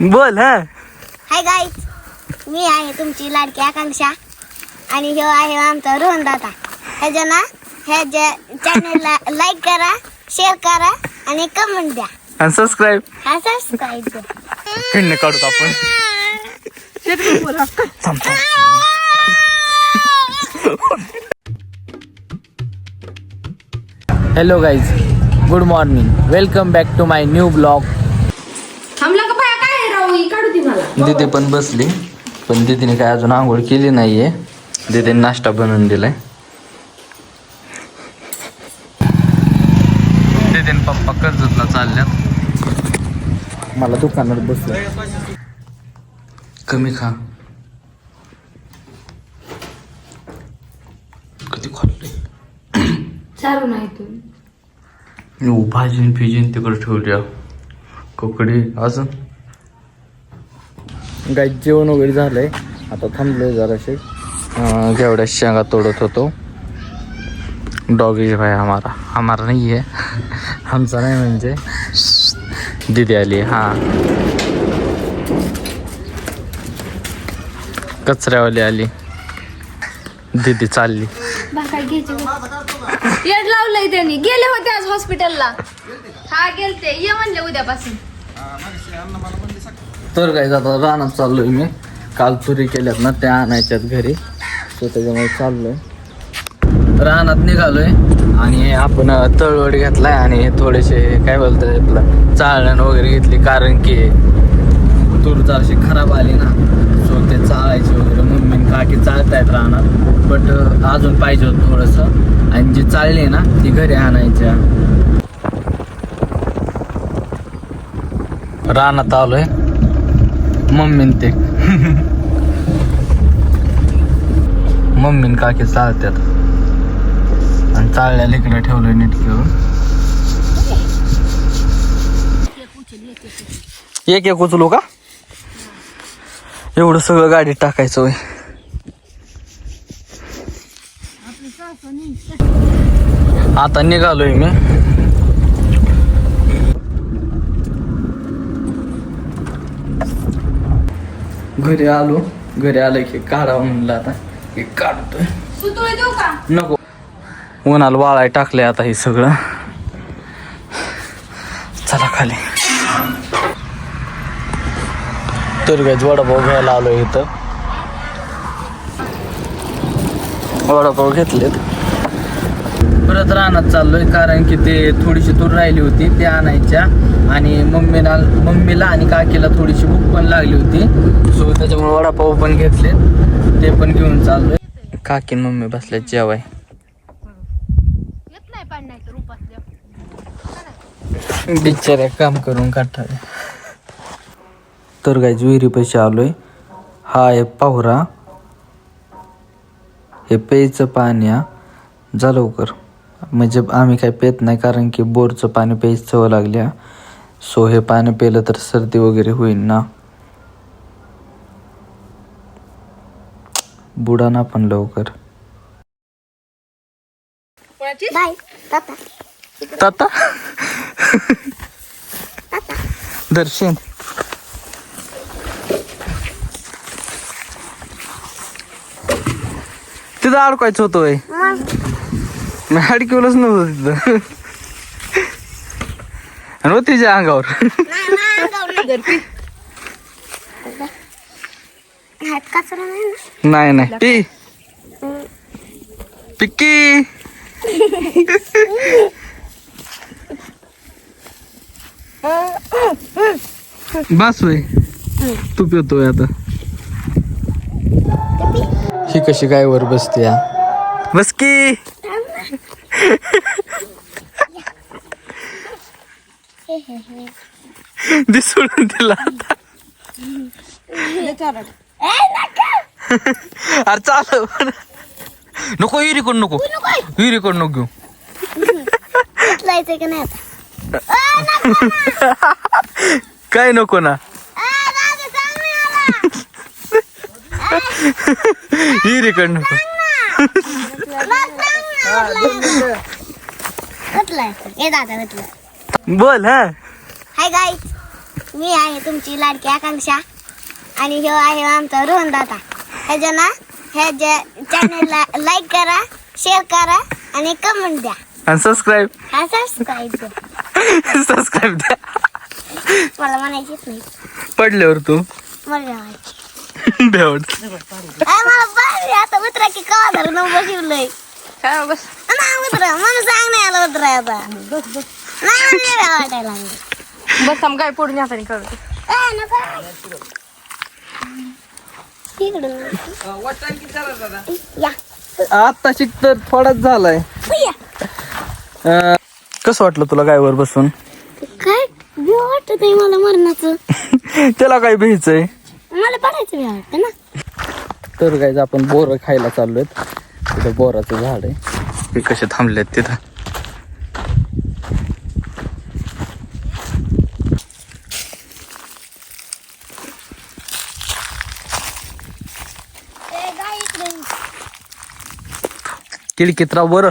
बोल हा. Hi guys मी आहे तुमची लाडकी आकांक्षा. आणि हे आहे आमचा रोहन दादा. ह्याच्या ना ह्याच्या चॅनलला लाईक करा शेअर करा आणि कमेंट द्या. आणि सबस्क्राईब हा सबस्क्राईब द्या. काढतो आपण. थांब, थांब. Hello guys good morning welcome back to my new blog थांबला का पाया काय आहे राहू ही काढू ती मला दिदी पण बसली. पण दीदीने काय अजून आंघोळ केली नाहीये. दीदीने नाश्ता बनवून दिलाय. दीदीने पप्पा कर्जतला चालल्यात. मला दुकानात बसलं. कमी खा. कधी चालू नाही तू. भाजीन फिजीन तिकडे ठेवल्या. ककडी अजून? गाय जेवण वगैरे झालंय. आता थांबलोय जराशे. घेवड्या शेंगा तोडत होतो. डॉगी भाई हमारा हमारा नाही आहे आमचा नाही म्हणजे. दिदी आली हा. कचऱ्यावाली आली. दिदी चालली. येड लावलंय त्यांनी. गेले होते आज हॉस्पिटलला हा गेलते. ये म्हणले उद्यापासून. तर काय आता रानात आहे मी. काल चोरी केल्यात ना त्या आणायच्यात घरी. सो त्याच्यामुळे चाललोय. रानात निघालोय आणि आपण तळवड घेतलाय आणि थोडेसे काय बोलतात आपलं चाळण वगैरे घेतली. कारण की तूर जराशी खराब आली ना सो ते चाळायचे वगैरे. मम्मीन काकी चालतायत रानात. बट अजून पाहिजे होतं थोडंसं. आणि जी चालली ना ती घरी आणायच्या. रानात आलोय. मम्मीन ते. मम्मीन काकी चालत्यात. आणि चालल्या इकडे ठेवलंय नीट घेऊन. एक एक उचलू का? एवढं सगळं गाडीत टाकायचं होय. आता निघालोय मी. घरी आलो. घरी आलं की काढावं म्हणलं आता. की काढतोय. नको. उन्हाला वाळाय टाकलंय आता हे सगळं. चला खाली. तर काय वडापाव घ्यायला आलो इथं. वडापाव घेतलेत. परत रानात चाललोय कारण की ते थोडीशी तूर राहिली होती ते आणायच्या. आणि मम्मीला मम्मीला आणि काकीला थोडीशी भूक पण लागली होती. सो त्याच्यामुळे वडापाव पण घेतले ते पण घेऊन चाललोय. काकी मम्मी बसल्यात जेवाय. बिचाऱ्या काम करून काढतात. तर काय विहिरी पैसे आलोय. हा आहे पाहुरा. हे प्यायचं पाणी हा. जा लवकर. म्हणजे आम्ही काय पेत नाही कारण की बोरचं पाणी प्यायची सवय लागल्या. सो हे पाणी प्यायलं तर सर्दी वगैरे होईल ना. बुडा ना पण लवकर. बाय ताता ताता दर्शन. तिथं अडकायचं होतं होय. मग? मी अडकवलंच नव्हतं तिथं. आणि मग तिच्या अंगावर. नाही नाही. पी. पिक्की. बस तू पितोय आता. ही कशी काय वर बसते बसकी दिसून तिला आता. अरे चाल नको हिरी कोण नको. हिरी कोण नको घेऊ. काय नको ना. आ, दादा, सांग ना मला. हिरी कोण नको. बोल हा. हाय गाईज मी आहे तुमची लाडकी आकांक्षा. आणि ह्यो आहे आमचा रोहन दादा ह्याच्या ना ह्याच्या चॅनलला लाईक करा शेअर करा आणि कमेंट द्या. आणि सबस्क्राईब हा सबस्क्राईब द्या. सबस्क्राईब द्या. मला म्हणायचीच नाही. पडल्यावर तू. मला म्हणायची. भेवड अरे मला आता उतरा की कवा धरून बसवलंय काय बस? ना उतरा. मला सांग नाही आलं उतरा आता नाही मला वाटायला लागलं. बस थांब काय पुढे हाताने. इकडून. या. आता शिक तर थोडाच झालाय. अं, कसं वाटलं तुला गायवर बसून? काय? वाटत आहे मला मरणाचं. त्याला काय भ्यायचंय मला पडायचं वाटतं ना. तर गायच आपण बोर खायला चाललोय. तिथं बोराचं झाड आहे. ते कसे थांबलेत तिथं ए, गाय इकडे. किडकीत राव बरं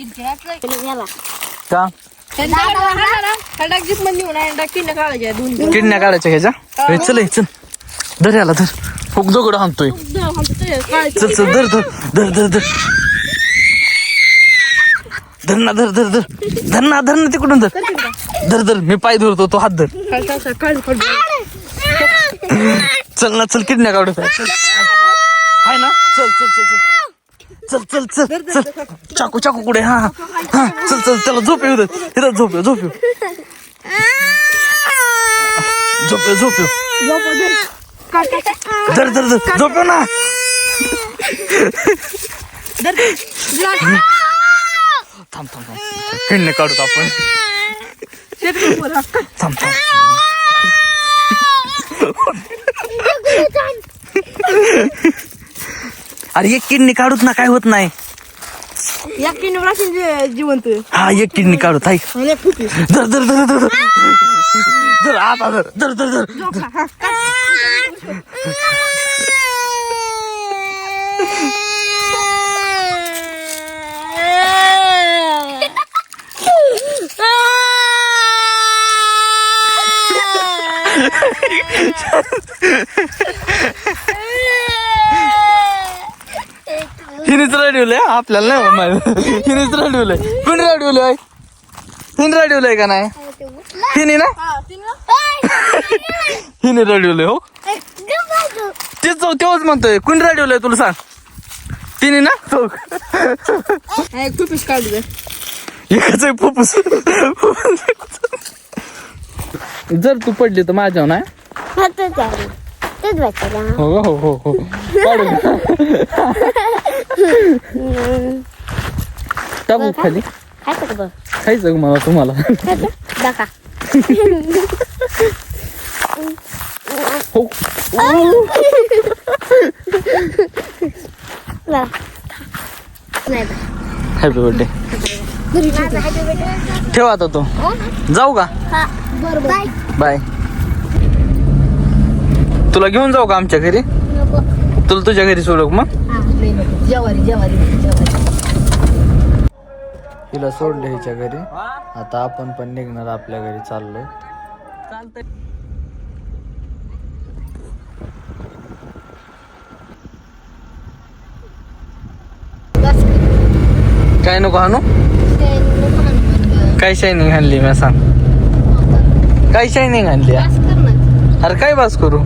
इकडे गेला. का? किडण्या काढायच्या ह्याच्या? चल ए, चल. धर याला धर. फुग दगड हाणतोय. चल चल धर धर धर धर धर. धरणा धर धर धर. धरणा धरणा तिकडून धर. धर धर. मी पाय धरतो तो हात धर. चल ना चल किडण्या काढू हाय ना? चल चल चल चल. चल चल चल चल. चाकू चाकू कुठे? हा हा. चल चल त्याला झोप येऊ दे. इथं झोप येऊ झोप येऊ. झोप येऊ झोप येऊ. धर. धर धर झोप येऊ ना. थांब थांब थांब. किडण्या काढतो आपण. थांब थांब. अरे एक किडनी काढूत ना काय होत नाही. जिवंत. हा एक किडनी काढूत ऐक. धर धर धर धर धर. धर आता धर धर धर धर. हिनेच रडवलंय आपल्याला नाही माहिती. हिनेच रडवलंय. कोणी रडवलंय हिने रडवलंय का नाही? हिने ना? हिने रडवलंय हो? तेच जाऊ तेव्हाच म्हणतोय. कोणी रडवलंय तुला सांग? तिने ना? हो खूपच काढू दे एकच आहे फुफ्फुस. जर तू पडली तर माझ्या ना आहे. तेच वाचायला. हो हो हो हो? टाकू खाली खायचं का बघ? खायचं मला तुम्हाला खायचं? दाखा. हो बघा. नाही बघ. हॅपी बर्थडे माझं happy birthday. ठेवा आता तो जाऊ का हा. बाय. बाय तुला घेऊन जाऊ का आमच्या घरी? नको. तुला तुझ्या घरी सोडू का मग? जेवारी जेवारी तिला सोडलं ह्याच्या घरी. आता आपण पण निघणार आपल्या घरी चाललोय. काय नको आणू? काय शायनिंग आणली मी सांग. काय शायनिंग आणली? हा? अरे काय बास करू?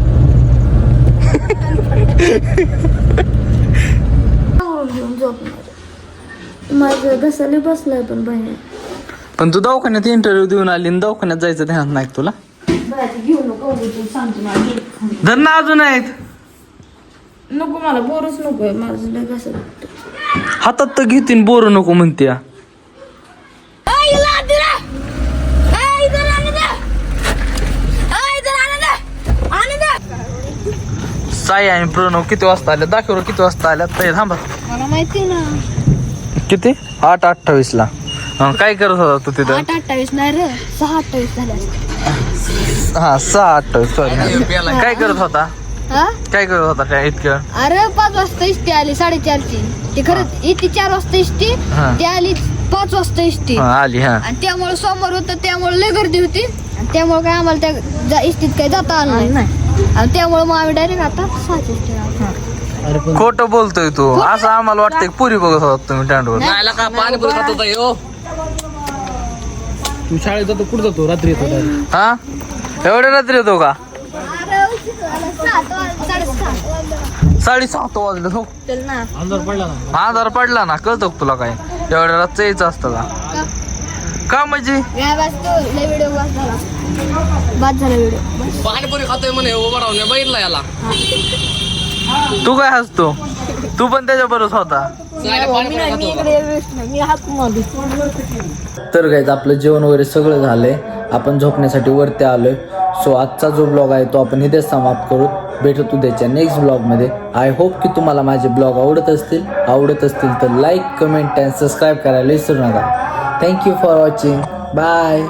माझं घसाले बसलाय पण बाहेर पण तू दवाखान्यात इंटरव्ह्यू देऊन आली आणि दवाखान्यात जायचं ध्यान नाही तुला? घेऊ नको सांगतो मला धर ना अजून आहेत. नको मला बोरच नकोय माझं लय हातात तर घेतीन बोर नको म्हणते या. साई आणि प्रणव किती वाजता आल्या दाखव किती वाजता आल्या तर थांबा. मला माहिती ना. किती? आठ अठ्ठावीस ला. हं, काय करत होता तू तिथं? आठ अठ्ठावीस नाही रे सहा अठ्ठावीस झाल्या हा सहा अठ्ठावीस सॉरी काय करत होता? हा? काय करत होता त्या इतकं अरे पाच वाजता इष्टी आली साडेचारची. ती खरंच इथे चार वाजता इष्टी हा. ती आली पाच वाजता इष्टी. हं, आली हा. आणि त्यामुळे सोमवार होतं त्यामुळे लय गर्दी होती. आणि त्यामुळे काय आम्हाला त्या जा- इष्टीत काही जाता आलं नाही. आणि त्यामुळे मग आम्ही डायरेक्ट आता सहाच इष्टीत खोटं बोलतोय तू. असं आम्हाला वाटतंय पुरी बघत होता तुम्ही का खात होता यो? तू शाळेत जातो कुठं जातो? रात्री येतो direct. हा? एवढ्या रात्री येतो का? साडेसात वाजले. हो. अंधार पडला ना. आधार पडला ना. कळतो का तुला काय? एवढ्या रातचं यायचं असतं का? का? म्हणजे? व्हिडिओ बस झाला बाद झाला व्हिडिओ पाणीपुरी खातोय म्हणे उभा राहून बघितलं याला. तू काय हसतो? तू पण त्याच्या बरोबर होता. होता. तर गाईज आपलं जेवण वगैरे सगळं झालंय. आपण झोपण्यासाठी वरती आलोय. सो आजचा जो ब्लॉग आहे तो आपण इथेच समाप्त करू. भेटू त्याच्या नेक्स्ट ब्लॉगमध्ये आय होप की तुम्हाला माझे ब्लॉग आवडत असतील. आवडत असतील तर लाईक कमेंट अँड सबस्क्राईब करायला विसरू नका. Thank you for watching bye